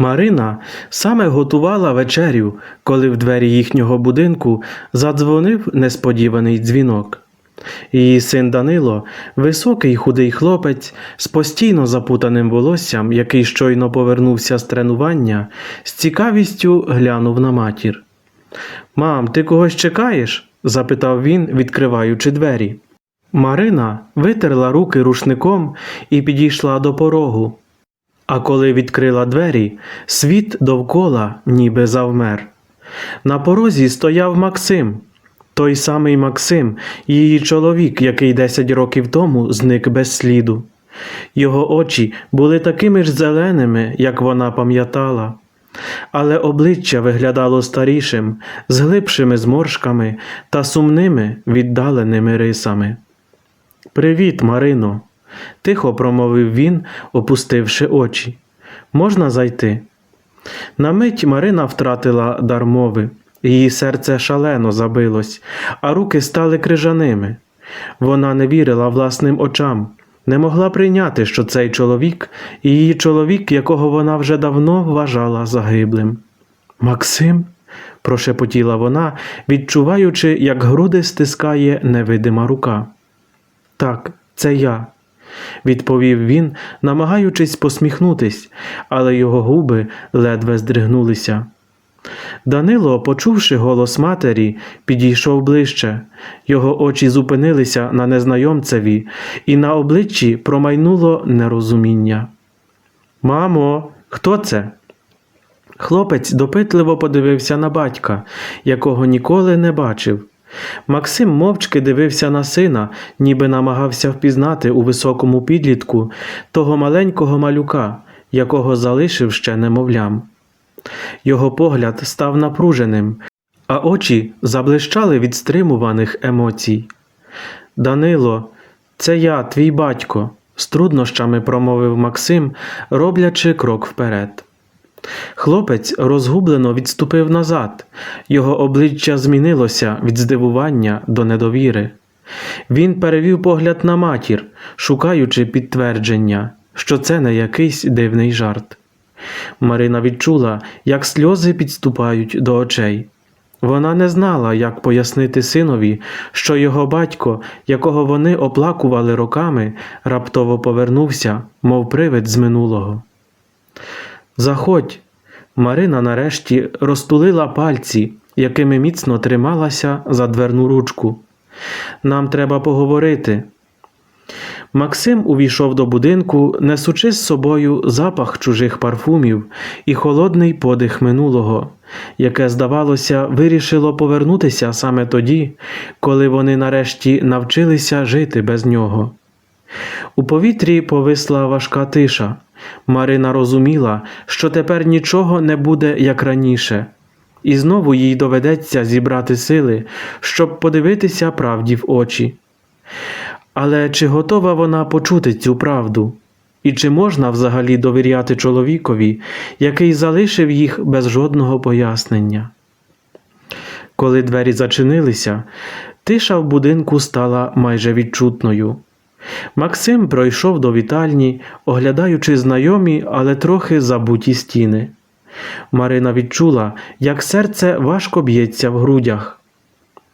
Марина саме готувала вечерю, коли в двері їхнього будинку задзвонив несподіваний дзвінок. Її син Данило, високий худий хлопець з постійно запутаним волоссям, який щойно повернувся з тренування, з цікавістю глянув на матір. Мам, ти когось чекаєш? запитав він, відкриваючи двері. Марина витерла руки рушником і підійшла до порогу. А коли відкрила двері, світ довкола ніби завмер. На порозі стояв Максим, той самий Максим, її чоловік, який десять років тому зник без сліду. Його очі були такими ж зеленими, як вона пам'ятала, але обличчя виглядало старішим, з глибшими зморшками та сумними віддаленими рисами. Привіт, Марино, тихо промовив він, опустивши очі. Можна зайти? На мить Марина втратила дар мови. Її серце шалено забилось, а руки стали крижаними. Вона не вірила власним очам, не могла прийняти, що цей чоловік її чоловік, якого вона вже давно вважала загиблим. Максим? прошепотіла вона, відчуваючи, як груди стискає невидима рука. Так, це я, відповів він, намагаючись посміхнутись, але його губи ледве здригнулися. Данило, почувши голос матері, підійшов ближче. Його очі зупинилися на незнайомцеві, і на обличчі промайнуло нерозуміння. Мамо, хто це? Хлопець допитливо подивився на батька, якого ніколи не бачив. Максим мовчки дивився на сина, ніби намагався впізнати у високому підлітку того маленького малюка, якого залишив ще немовлям. Його погляд став напруженим, а очі заблищали від стримуваних емоцій. Данило, це я, твій батько, з труднощами промовив Максим, роблячи крок вперед. Хлопець розгублено відступив назад, його обличчя змінилося від здивування до недовіри. Він перевів погляд на матір, шукаючи підтвердження, що це не якийсь дивний жарт. Марина відчула, як сльози підступають до очей. Вона не знала, як пояснити синові, що його батько, якого вони оплакували роками, раптово повернувся, мов привид з минулого. Заходь. Марина нарешті розтулила пальці, якими міцно трималася за дверну ручку. Нам треба поговорити. Максим увійшов до будинку, несучи з собою запах чужих парфумів і холодний подих минулого, яке, здавалося, вирішило повернутися саме тоді, коли вони нарешті навчилися жити без нього. У повітрі повисла важка тиша. Марина розуміла, що тепер нічого не буде як раніше, і знову їй доведеться зібрати сили, щоб подивитися правді в очі. Але чи готова вона почути цю правду? І чи можна взагалі довіряти чоловікові, який залишив їх без жодного пояснення? Коли двері зачинилися, тиша в будинку стала майже відчутною. Максим пройшов до вітальні, оглядаючи знайомі, але трохи забуті стіни. Марина відчула, як серце важко б'ється в грудях.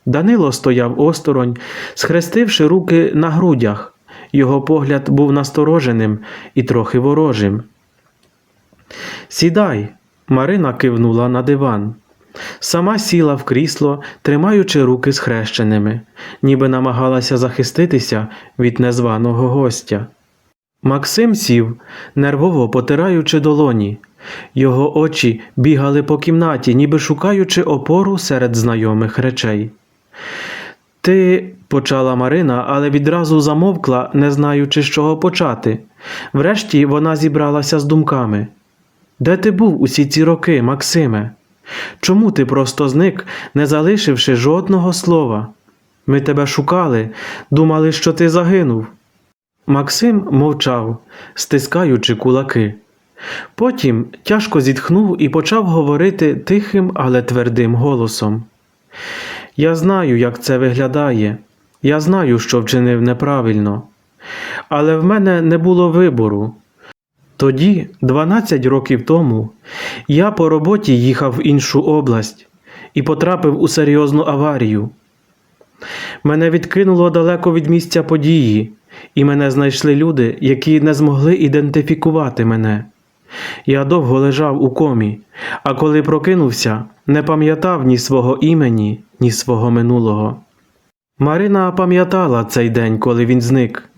Данило стояв осторонь, схрестивши руки на грудях. Його погляд був настороженим і трохи ворожим. Сідай, Марина кивнула на диван. Сама сіла в крісло, тримаючи руки схрещеними, ніби намагалася захиститися від незваного гостя. Максим сів, нервово потираючи долоні. Його очі бігали по кімнаті, ніби шукаючи опору серед знайомих речей. Ти, почала Марина, але відразу замовкла, не знаючи, з чого почати. Врешті вона зібралася з думками. Де ти був усі ці роки, Максиме? Чому ти просто зник, не залишивши жодного слова? Ми тебе шукали, думали, що ти загинув. Максим мовчав, стискаючи кулаки. Потім тяжко зітхнув і почав говорити тихим, але твердим голосом. Я знаю, як це виглядає. Я знаю, що вчинив неправильно. Але в мене не було вибору. Тоді, 12 років тому, я по роботі їхав в іншу область і потрапив у серйозну аварію. Мене відкинуло далеко від місця події, і мене знайшли люди, які не змогли ідентифікувати мене. Я довго лежав у комі, а коли прокинувся, не пам'ятав ні свого імені, ні свого минулого. Марина пам'ятала цей день, коли він зник,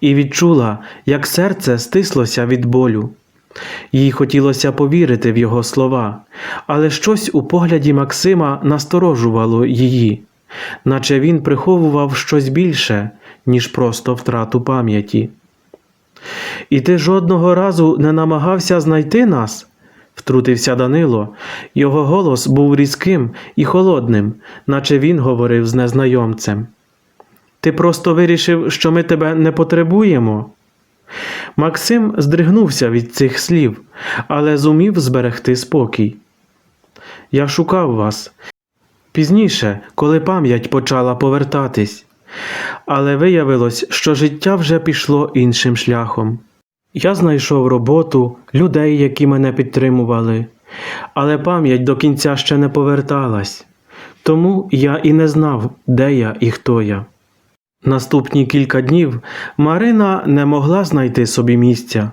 і відчула, як серце стислося від болю. Їй хотілося повірити в його слова, але щось у погляді Максима насторожувало її, наче він приховував щось більше, ніж просто втрату пам'яті. І ти жодного разу не намагався знайти нас? втрутився Данило. Його голос був різким і холодним, наче він говорив з незнайомцем. Ти просто вирішив, що ми тебе не потребуємо. Максим здригнувся від цих слів, але зумів зберегти спокій. Я шукав вас. Пізніше, коли пам'ять почала повертатись, але виявилось, що життя вже пішло іншим шляхом. Я знайшов роботу, людей, які мене підтримували, але пам'ять до кінця ще не поверталась, тому я і не знав, де я і хто я. Наступні кілька днів Марина не могла знайти собі місця.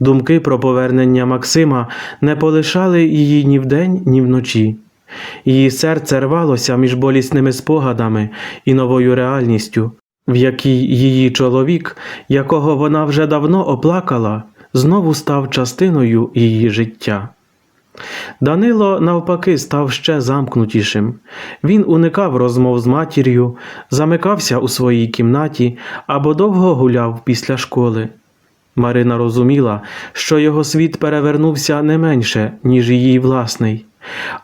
Думки про повернення Максима не полишали її ні вдень, ні вночі. Її серце рвалося між болісними спогадами і новою реальністю, в якій її чоловік, якого вона вже давно оплакала, знову став частиною її життя. Данило, навпаки, став ще замкнутішим. Він уникав розмов з матір'ю, замикався у своїй кімнаті або довго гуляв після школи. Марина розуміла, що його світ перевернувся не менше, ніж її власний,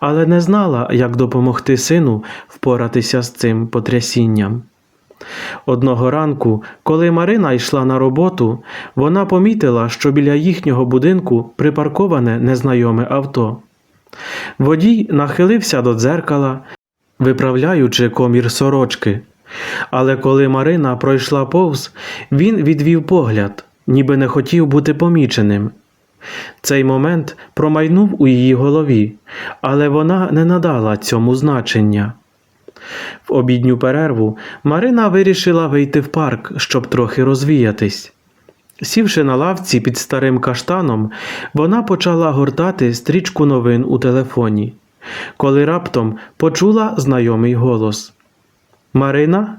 але не знала, як допомогти сину впоратися з цим потрясінням. Одного ранку, коли Марина йшла на роботу, вона помітила, що біля їхнього будинку припарковане незнайоме авто. Водій нахилився до дзеркала, виправляючи комір сорочки. Але коли Марина пройшла повз, він відвів погляд, ніби не хотів бути поміченим. Цей момент промайнув у її голові, але вона не надала цьому значення. В обідню перерву Марина вирішила вийти в парк, щоб трохи розвіятись. Сівши на лавці під старим каштаном, вона почала гортати стрічку новин у телефоні, коли раптом почула знайомий голос. Марина?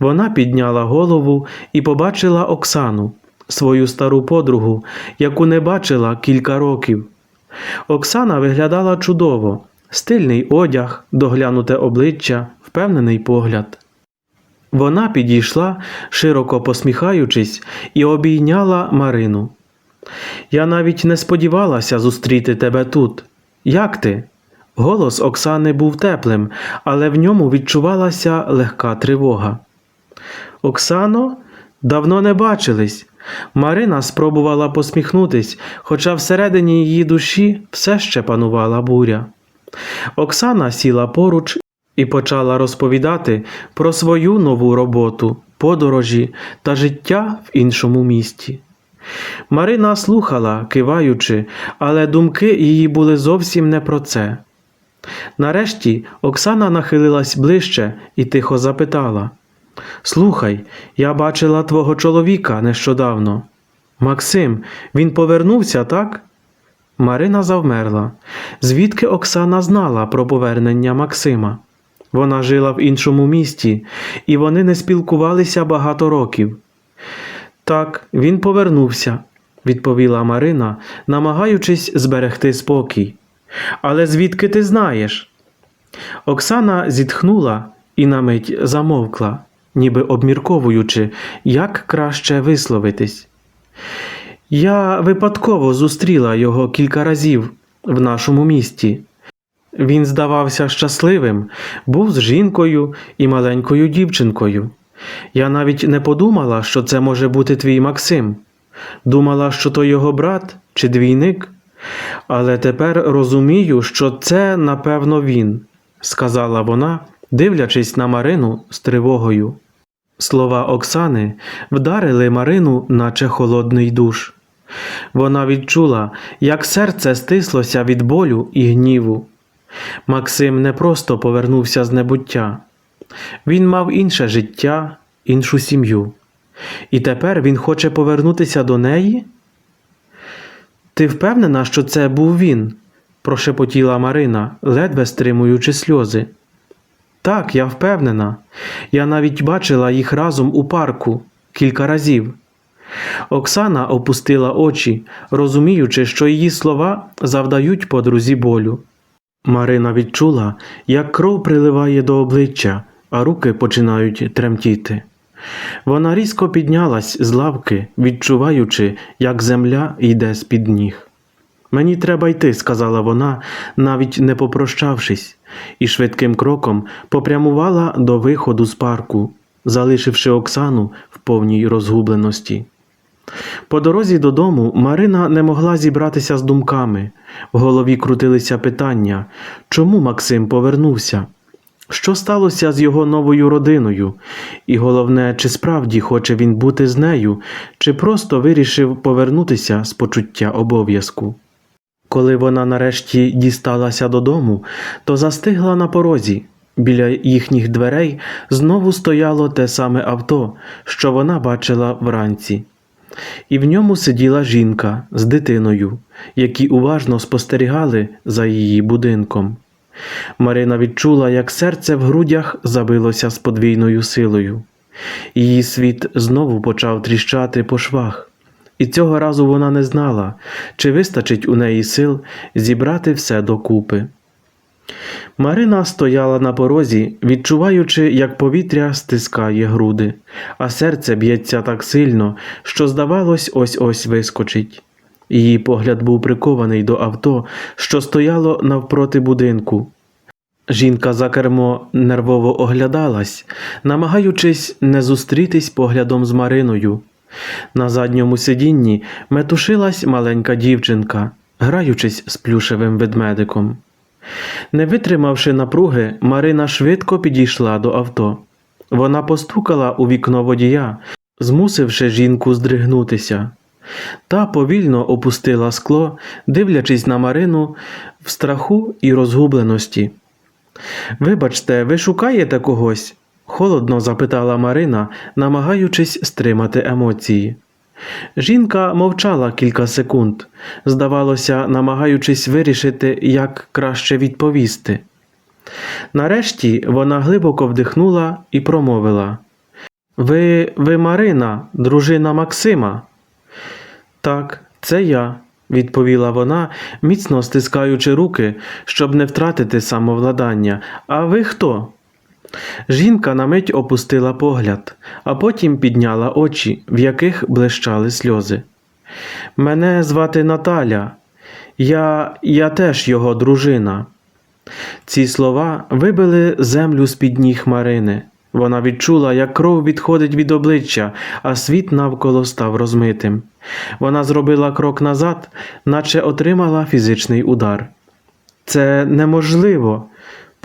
Вона підняла голову і побачила Оксану, свою стару подругу, яку не бачила кілька років. Оксана виглядала чудово, стильний одяг, доглянуте обличчя, впевнений погляд. Вона підійшла, широко посміхаючись, і обійняла Марину. Я навіть не сподівалася зустріти тебе тут. Як ти? Голос Оксани був теплим, але в ньому відчувалася легка тривога. Оксано, давно не бачились. Марина спробувала посміхнутись, хоча всередині її душі все ще панувала буря. Оксана сіла поруч і почала розповідати про свою нову роботу, подорожі та життя в іншому місті. Марина слухала, киваючи, але думки її були зовсім не про це. Нарешті Оксана нахилилась ближче і тихо запитала Слухай, я бачила твого чоловіка нещодавно. Максим, він повернувся, так? Марина завмерла. Звідки Оксана знала про повернення Максима? Вона жила в іншому місті, і вони не спілкувалися багато років. Так, він повернувся, відповіла Марина, намагаючись зберегти спокій. Але звідки ти знаєш? Оксана зітхнула і на мить замовкла, ніби обмірковуючи, як краще висловитись. Я випадково зустріла його кілька разів в нашому місті. Він здавався щасливим, був з жінкою і маленькою дівчинкою. Я навіть не подумала, що це може бути твій Максим. Думала, що то його брат чи двійник. Але тепер розумію, що це, напевно, він, сказала вона, дивлячись на Марину з тривогою. Слова Оксани вдарили Марину, наче холодний душ. Вона відчула, як серце стислося від болю і гніву. Максим не просто повернувся з небуття. Він мав інше життя, іншу сім'ю. І тепер він хоче повернутися до неї? Ти впевнена, що це був він? прошепотіла Марина, ледве стримуючи сльози. Так, я впевнена. Я навіть бачила їх разом у парку кілька разів. Оксана опустила очі, розуміючи, що її слова завдають подрузі болю. Марина відчула, як кров приливає до обличчя, а руки починають тремтіти. Вона різко піднялась з лавки, відчуваючи, як земля йде з-під ніг. Мені треба йти, сказала вона, навіть не попрощавшись, і швидким кроком попрямувала до виходу з парку, залишивши Оксану в повній розгубленості. По дорозі додому Марина не могла зібратися з думками. В голові крутилися питання, чому Максим повернувся? Що сталося з його новою родиною? І головне, чи справді хоче він бути з нею, чи просто вирішив повернутися з почуття обов'язку? Коли вона нарешті дісталася додому, то застигла на порозі. Біля їхніх дверей знову стояло те саме авто, що вона бачила вранці. І в ньому сиділа жінка з дитиною, які уважно спостерігали за її будинком. Марина відчула, як серце в грудях забилося з подвійною силою. Її світ знову почав тріщати по швах, і цього разу вона не знала, чи вистачить у неї сил зібрати все докупи. Марина стояла на порозі, відчуваючи, як повітря стискає груди, а серце б'ється так сильно, що, здавалось, ось ось вискочить. Її погляд був прикований до авто, що стояло навпроти будинку. Жінка за кермо нервово оглядалась, намагаючись не зустрітись поглядом з Мариною. На задньому сидінні метушилась маленька дівчинка, граючись з плюшевим ведмедиком. Не витримавши напруги, Марина швидко підійшла до авто. Вона постукала у вікно водія, змусивши жінку здригнутися. Та повільно опустила скло, дивлячись на Марину в страху і розгубленості. Вибачте, ви шукаєте когось? холодно запитала Марина, намагаючись стримати емоції. Жінка мовчала кілька секунд, здавалося, намагаючись вирішити, як краще відповісти. Нарешті вона глибоко вдихнула і промовила Ви, ви Марина, дружина Максима? Так, це я, відповіла вона, міцно стискаючи руки, щоб не втратити самовладання. А ви хто? Жінка на мить опустила погляд, а потім підняла очі, в яких блищали сльози. Мене звати Наталя. Я, я теж його дружина. Ці слова вибили землю з-під ніг Марини. Вона відчула, як кров відходить від обличчя, а світ навколо став розмитим. Вона зробила крок назад, наче отримала фізичний удар. Це неможливо,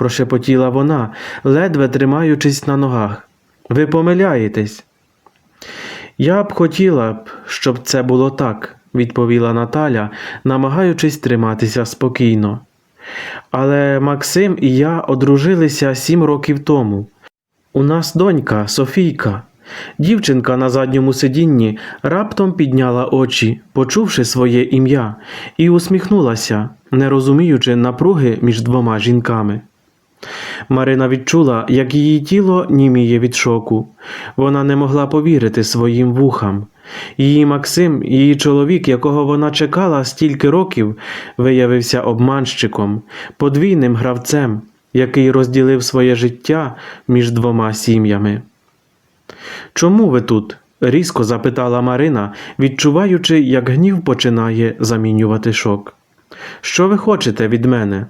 прошепотіла вона, ледве тримаючись на ногах. Ви помиляєтесь. Я б хотіла б, щоб це було так, відповіла Наталя, намагаючись триматися спокійно. Але Максим і я одружилися сім років тому. У нас донька Софійка. Дівчинка на задньому сидінні раптом підняла очі, почувши своє ім'я, і усміхнулася, не розуміючи напруги між двома жінками. Марина відчула, як її тіло німіє від шоку. Вона не могла повірити своїм вухам. Її Максим, її чоловік, якого вона чекала стільки років, виявився обманщиком, подвійним гравцем, який розділив своє життя між двома сім'ями. Чому ви тут? різко запитала Марина, відчуваючи, як гнів починає замінювати шок. Що ви хочете від мене?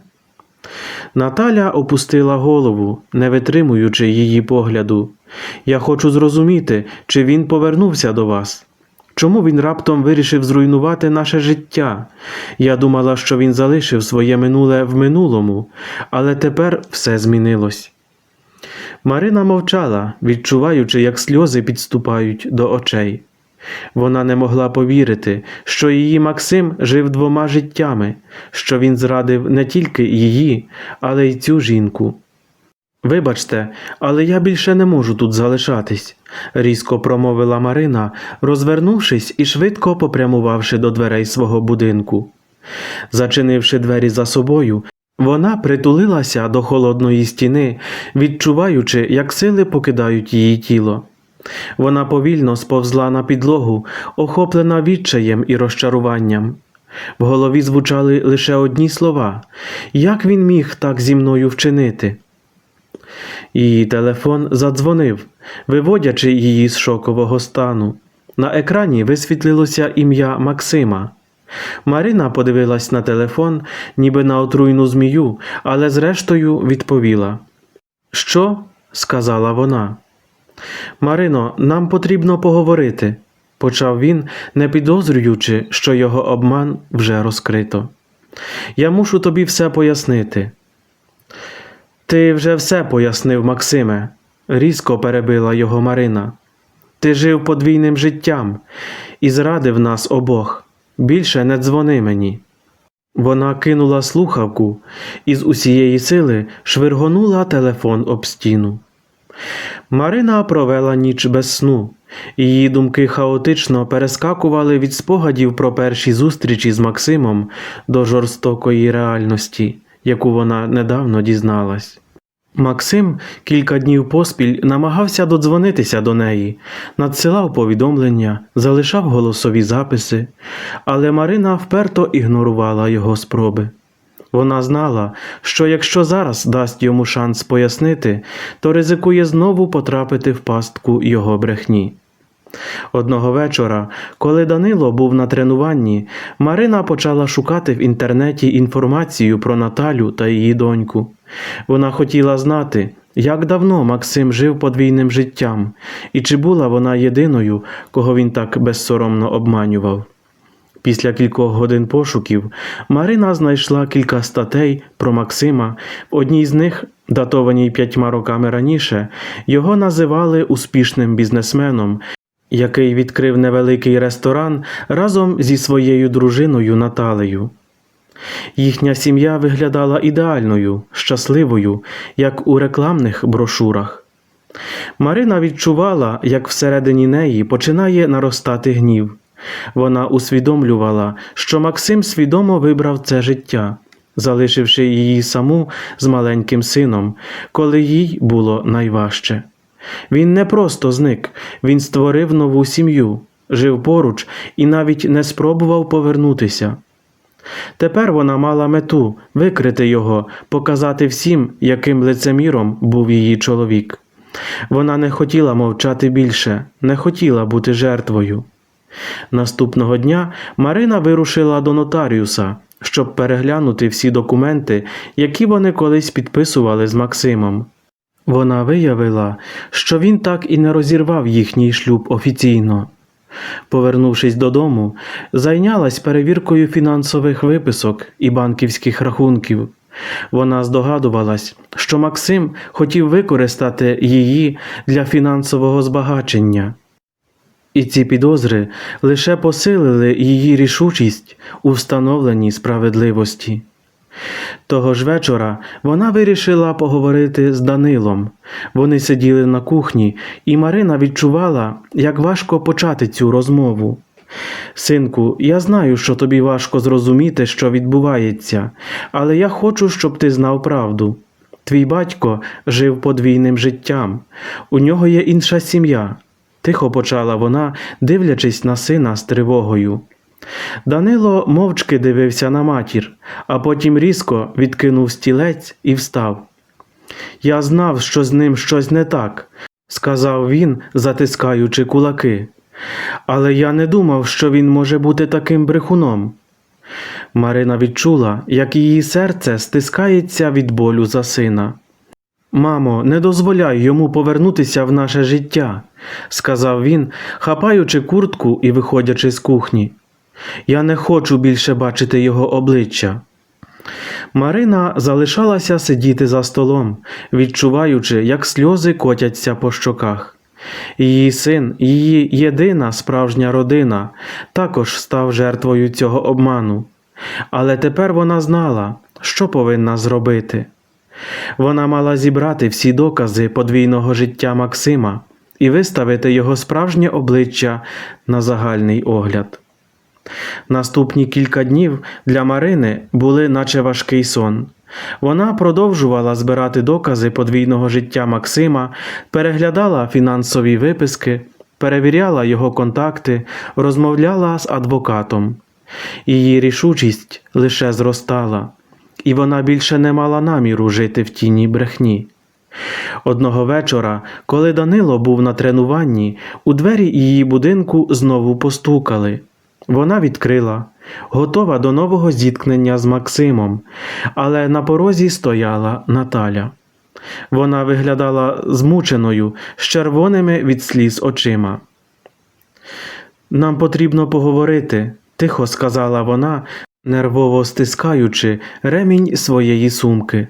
Наталя опустила голову, не витримуючи її погляду. Я хочу зрозуміти, чи він повернувся до вас. Чому він раптом вирішив зруйнувати наше життя? Я думала, що він залишив своє минуле в минулому, але тепер все змінилось. Марина мовчала, відчуваючи, як сльози підступають до очей. Вона не могла повірити, що її Максим жив двома життями, що він зрадив не тільки її, але й цю жінку. Вибачте, але я більше не можу тут залишатись, різко промовила Марина, розвернувшись і швидко попрямувавши до дверей свого будинку. Зачинивши двері за собою, вона притулилася до холодної стіни, відчуваючи, як сили покидають її тіло. Вона повільно сповзла на підлогу, охоплена відчаєм і розчаруванням. В голові звучали лише одні слова як він міг так зі мною вчинити? Її телефон задзвонив, виводячи її з шокового стану. На екрані висвітлилося ім'я Максима. Марина подивилась на телефон, ніби на отруйну змію, але зрештою відповіла. Що? сказала вона. Марино, нам потрібно поговорити, почав він, не підозрюючи, що його обман вже розкрито. Я мушу тобі все пояснити. Ти вже все пояснив, Максиме, різко перебила його Марина. Ти жив подвійним життям і зрадив нас обох. Більше не дзвони мені. Вона кинула слухавку і з усієї сили швиргонула телефон об стіну. Марина провела ніч без сну. Її думки хаотично перескакували від спогадів про перші зустрічі з Максимом до жорстокої реальності, яку вона недавно дізналась. Максим кілька днів поспіль намагався додзвонитися до неї, надсилав повідомлення, залишав голосові записи, але Марина вперто ігнорувала його спроби. Вона знала, що якщо зараз дасть йому шанс пояснити, то ризикує знову потрапити в пастку його брехні. Одного вечора, коли Данило був на тренуванні, Марина почала шукати в інтернеті інформацію про Наталю та її доньку. Вона хотіла знати, як давно Максим жив подвійним життям, і чи була вона єдиною, кого він так безсоромно обманював. Після кількох годин пошуків Марина знайшла кілька статей про Максима. В одній з них, датованій п'ятьма роками раніше, його називали успішним бізнесменом, який відкрив невеликий ресторан разом зі своєю дружиною Наталею. Їхня сім'я виглядала ідеальною, щасливою, як у рекламних брошурах. Марина відчувала, як всередині неї починає наростати гнів. Вона усвідомлювала, що Максим свідомо вибрав це життя, залишивши її саму з маленьким сином, коли їй було найважче. Він не просто зник, він створив нову сім'ю, жив поруч і навіть не спробував повернутися. Тепер вона мала мету викрити його, показати всім, яким лицеміром був її чоловік. Вона не хотіла мовчати більше, не хотіла бути жертвою. Наступного дня Марина вирушила до нотаріуса, щоб переглянути всі документи, які вони колись підписували з Максимом. Вона виявила, що він так і не розірвав їхній шлюб офіційно. Повернувшись додому, зайнялась перевіркою фінансових виписок і банківських рахунків. Вона здогадувалась, що Максим хотів використати її для фінансового збагачення. І ці підозри лише посилили її рішучість у встановленні справедливості. Того ж вечора вона вирішила поговорити з Данилом. Вони сиділи на кухні, і Марина відчувала, як важко почати цю розмову. Синку, я знаю, що тобі важко зрозуміти, що відбувається, але я хочу, щоб ти знав правду. Твій батько жив подвійним життям, у нього є інша сім'я, тихо почала вона, дивлячись на сина з тривогою. Данило мовчки дивився на матір, а потім різко відкинув стілець і встав. Я знав, що з ним щось не так, сказав він, затискаючи кулаки. Але я не думав, що він може бути таким брехуном. Марина відчула, як її серце стискається від болю за сина. Мамо, не дозволяй йому повернутися в наше життя, сказав він, хапаючи куртку і виходячи з кухні. Я не хочу більше бачити його обличчя. Марина залишалася сидіти за столом, відчуваючи, як сльози котяться по щоках. Її син, її єдина справжня родина, також став жертвою цього обману. Але тепер вона знала, що повинна зробити. Вона мала зібрати всі докази подвійного життя Максима і виставити його справжнє обличчя на загальний огляд. Наступні кілька днів для Марини були наче важкий сон. Вона продовжувала збирати докази подвійного життя Максима, переглядала фінансові виписки, перевіряла його контакти, розмовляла з адвокатом. Її рішучість лише зростала, і вона більше не мала наміру жити в тіні брехні. Одного вечора, коли Данило був на тренуванні, у двері її будинку знову постукали. Вона відкрила, готова до нового зіткнення з Максимом, але на порозі стояла Наталя. Вона виглядала змученою, з червоними від сліз очима. Нам потрібно поговорити, тихо сказала вона, нервово стискаючи ремінь своєї сумки.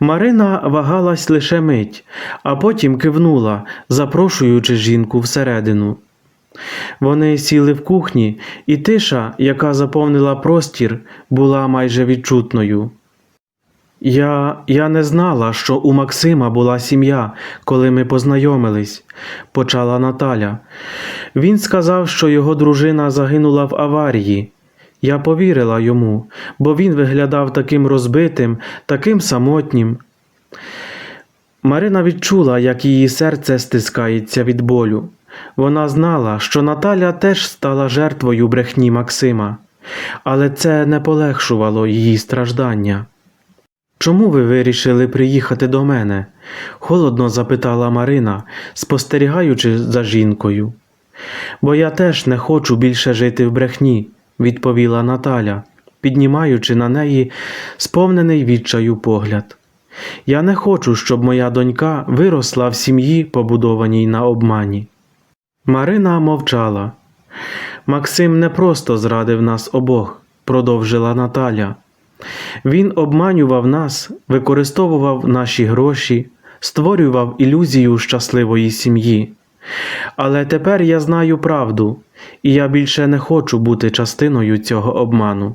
Марина вагалась лише мить, а потім кивнула, запрошуючи жінку всередину. Вони сіли в кухні, і тиша, яка заповнила простір, була майже відчутною. Я, я не знала, що у Максима була сім'я, коли ми познайомились, почала Наталя. Він сказав, що його дружина загинула в аварії. Я повірила йому, бо він виглядав таким розбитим, таким самотнім. Марина відчула, як її серце стискається від болю. Вона знала, що Наталя теж стала жертвою брехні Максима, але це не полегшувало її страждання. Чому ви вирішили приїхати до мене? холодно запитала Марина, спостерігаючи за жінкою. Бо я теж не хочу більше жити в брехні, відповіла Наталя, піднімаючи на неї сповнений відчаю погляд. Я не хочу, щоб моя донька виросла в сім'ї, побудованій на обмані. Марина мовчала. Максим не просто зрадив нас обох, продовжила Наталя. Він обманював нас, використовував наші гроші, створював ілюзію щасливої сім'ї. Але тепер я знаю правду, і я більше не хочу бути частиною цього обману.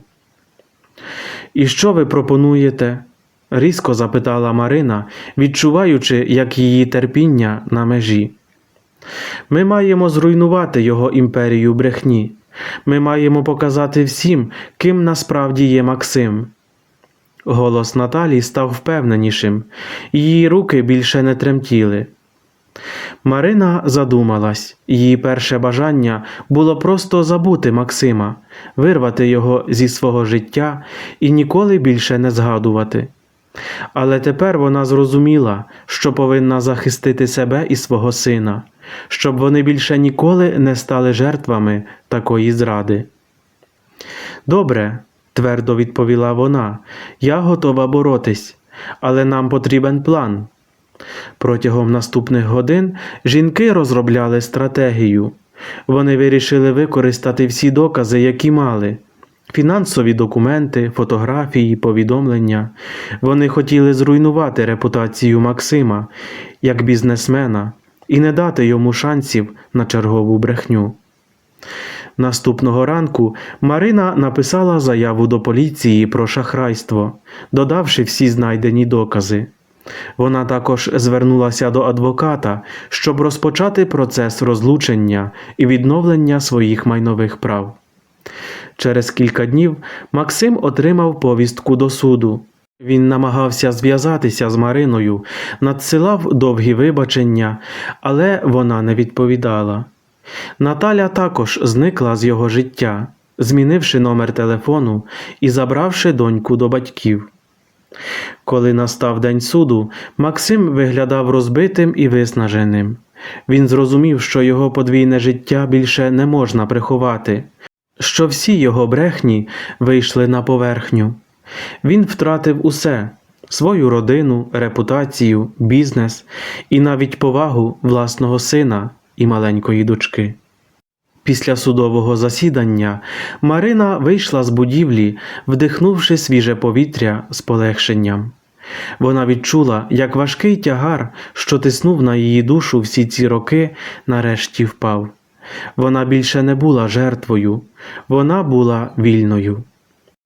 І що ви пропонуєте? різко запитала Марина, відчуваючи, як її терпіння на межі. Ми маємо зруйнувати його імперію брехні. Ми маємо показати всім, ким насправді є Максим. Голос Наталі став впевненішим, її руки більше не тремтіли. Марина задумалась, її перше бажання було просто забути Максима, вирвати його зі свого життя і ніколи більше не згадувати. Але тепер вона зрозуміла, що повинна захистити себе і свого сина, щоб вони більше ніколи не стали жертвами такої зради. Добре, твердо відповіла вона, я готова боротись, але нам потрібен план. Протягом наступних годин жінки розробляли стратегію. Вони вирішили використати всі докази, які мали. Фінансові документи, фотографії, повідомлення. Вони хотіли зруйнувати репутацію Максима як бізнесмена і не дати йому шансів на чергову брехню. Наступного ранку Марина написала заяву до поліції про шахрайство, додавши всі знайдені докази. Вона також звернулася до адвоката, щоб розпочати процес розлучення і відновлення своїх майнових прав. Через кілька днів Максим отримав повістку до суду. Він намагався зв'язатися з Мариною, надсилав довгі вибачення, але вона не відповідала. Наталя також зникла з його життя, змінивши номер телефону і забравши доньку до батьків. Коли настав день суду, Максим виглядав розбитим і виснаженим. Він зрозумів, що його подвійне життя більше не можна приховати, що всі його брехні вийшли на поверхню. Він втратив усе свою родину, репутацію, бізнес і навіть повагу власного сина і маленької дочки. Після судового засідання Марина вийшла з будівлі, вдихнувши свіже повітря з полегшенням. Вона відчула, як важкий тягар, що тиснув на її душу всі ці роки, нарешті впав. Вона більше не була жертвою, вона була вільною.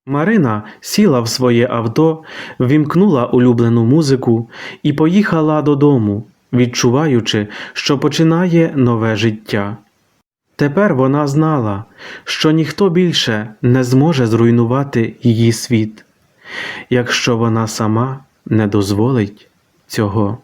Марина сіла в своє авто, вімкнула улюблену музику і поїхала додому, відчуваючи, що починає нове життя. Тепер вона знала, що ніхто більше не зможе зруйнувати її світ, якщо вона сама не дозволить цього.